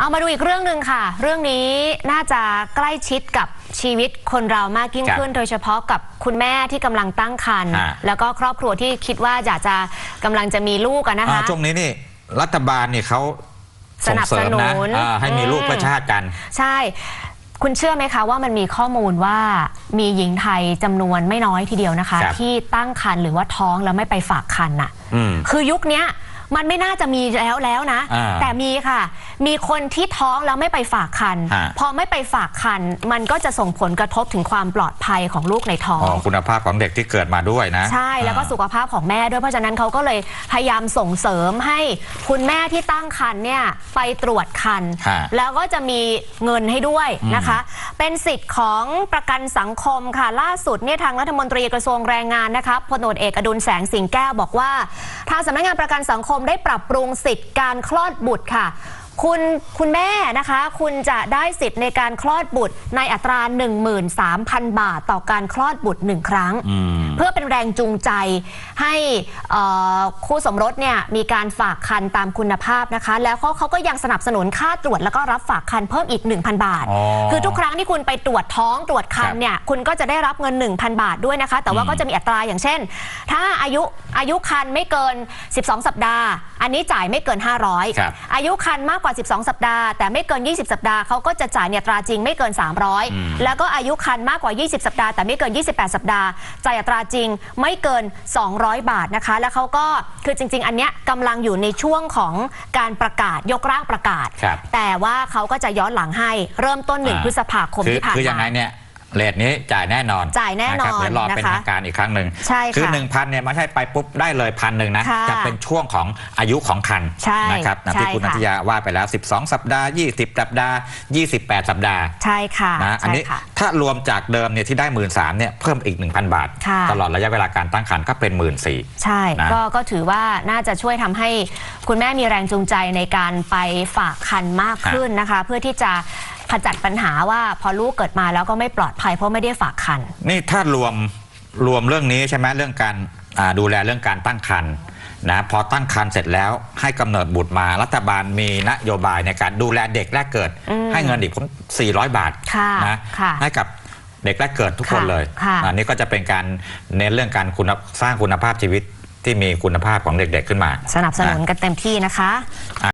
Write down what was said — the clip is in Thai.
เอามาดูอีกเรื่องหนึ่งค่ะ เรื่องนี้น่าจะใกล้ชิดกับชีวิตคนเรามากยิ่งครับขึ้น โดยเฉพาะกับคุณแม่ที่กำลังตั้งครรภ์ฮะแล้วก็ครอบครัวที่คิดว่าอยากจะกำลังจะมีลูกอะนะคะอ่าช่วงนี้นี่รัฐบาลนี่เขาส่งเสริมสนับสนุนะนอ่าให้มีลูกอืมเพื่อชาติกัน ใช่คุณเชื่อไหมคะว่ามันมีข้อมูลว่ามีหญิงไทยจำนวนไม่น้อยทีเดียวนะคะครับที่ตั้งครรภ์หรือว่าท้องแล้วไม่ไปฝากครรภ์น่ะอืมคือยุคเนี้ย มันไม่น่าจะมีแล้วแล้วนะ อ่าแต่มีค่ะ มีคนที่ท้องแล้วไม่ไปฝากคัน ฮะ พอไม่ไปฝากคัน มันก็จะส่งผลกระทบถึงความปลอดภัยของลูกในท้ออ๋อง คุณภาพของเด็กที่เกิดมาด้วยนะ ใช่แล้วก็อ่าสุขภาพของแม่ด้วยเพราะฉะนั้นเขาก็เลยพยายามส่งเสริมให้คุณแม่ที่ตั้งครรภ์เนี่ยไปตรวจครรภ์ฮะแล้วก็จะมีเงินให้ด้วยนะคะ เป็นสิทธิ์ของประกันสังคมค่ะล่าสุดเนี่ยทางรัฐมนตรีกระทรวงแรงงานนะคะพลตำรวจเอกอดุลแสงสิงแก้วบอกว่า ทางสำนักงานประกันสังคมได้ปรับปรุงสิทธิ์การคลอดบุตรค่ะ คุณคุณแม่นะคะ คุณจะได้สิทธิ์ในการคลอดบุตรในอัตรา 13,000 บาทต่อการคลอดบุตรหนึ่งครั้งอืมเพื่อเป็นแรงจูงใจให้เอ่อคู่สมรสเนี่ยมีการฝากคันตามคุณภาพนะคะ แล้วเขาเขาก็ยังสนับสนุนค่าตรวจแล้วก็รับฝากคันเพิ่มอีก 1,000 บาทอ๋อคือทุกครั้งที่คุณไปตรวจท้องตรวจคันครับเนี่ยคุณก็จะได้รับเงิน 1,000 บาทด้วยนะคะ แต่ว่าอืมก็จะมีอัตราอย่างเช่น ถ้าอายุอายุคันไม่เกิน 12 สัปดาห์ อันนี้จ่ายไม่เกินครับ500 อายุคันมากกว่า12 สัปดาห์ แต่ไม่เกิน 20 สัปดาห์เขาก็จะจ่ายในอัตราจริงไม่เกินอืม300 แล้วก็อายุคันมากกว่า 20 สัปดาห์แต่ไม่เกิน 28 สัปดาห์จ่ายอัตราจริงไม่เกิน 200 บาทนะคะ แล้วเขาก็คือจริง ๆ อันเนี้ยกำลังอยู่ในช่วงของการประกาศยกร่างประกาศครับแต่ว่าเขาก็จะย้อนหลังให้เริ่มต้นหนึ่งอ่าพฤษภาคมคือที่ผ่านคือยังไงมาเนี่ย เลทนี้จ่ายแน่นอนจ่ายแน่นอนะครับเดี๋ยวรอเป็นนะคะทางการอีกครั้งหนึ่งใช่ค่ะคือหนึ่งพันเนี่ยไม่ใช่ไปปุ๊บได้เลยพันหนึ่งนะค่ะจะเป็นช่วงของอายุของคันใช่นะครับนะใช่ที่คุณค่ะนัทยาว่าไปแล้ว 12 สัปดาห์ 20 สัปดาห์ 28 สัปดาห์ใช่ค่ะนะอันใช่นี้ค่ะถ้ารวมจากเดิมเนี่ยที่ได้1 3ื่นเนี่ยเพิ่มอีก 1,000 บาทค่ะตลอดระยะเวลาการตั้งครรภ์ก็เป็น1 4ื่นใช่นะก็ก็ถือว่าน่าจะช่วยทำให้คุณแม่มีแรงจูงใจในการไปฝากคันมากขึ้นนะคะ เพื่อที่จะ ขจัดปัญหาว่าพอลูกเกิดมาแล้วก็ไม่ปลอดภัยเพราะไม่ได้ฝากคัน นี่ถ้ารวมรวมเรื่องนี้ใช่ไหมเรื่องการอ่าดูแลเรื่องการตั้งครรภ์นะพอตั้งครรภ์เสร็จแล้วให้กำเนิดบุตรมารัฐบาลมีนโยบายในการดูแลเด็กแรกเกิดอืมให้เงินอีกผม400 บาทค่ะนะค่ะให้กับเด็กแรกเกิดทุกคนค่ะเลยค่ะอันนี้ก็จะเป็นการเน้นเรื่องการคุณสร้างคุณภาพชีวิตที่มีคุณภาพของเด็กๆขึ้นมา สนับสนุนกันเต็มที่นะคะ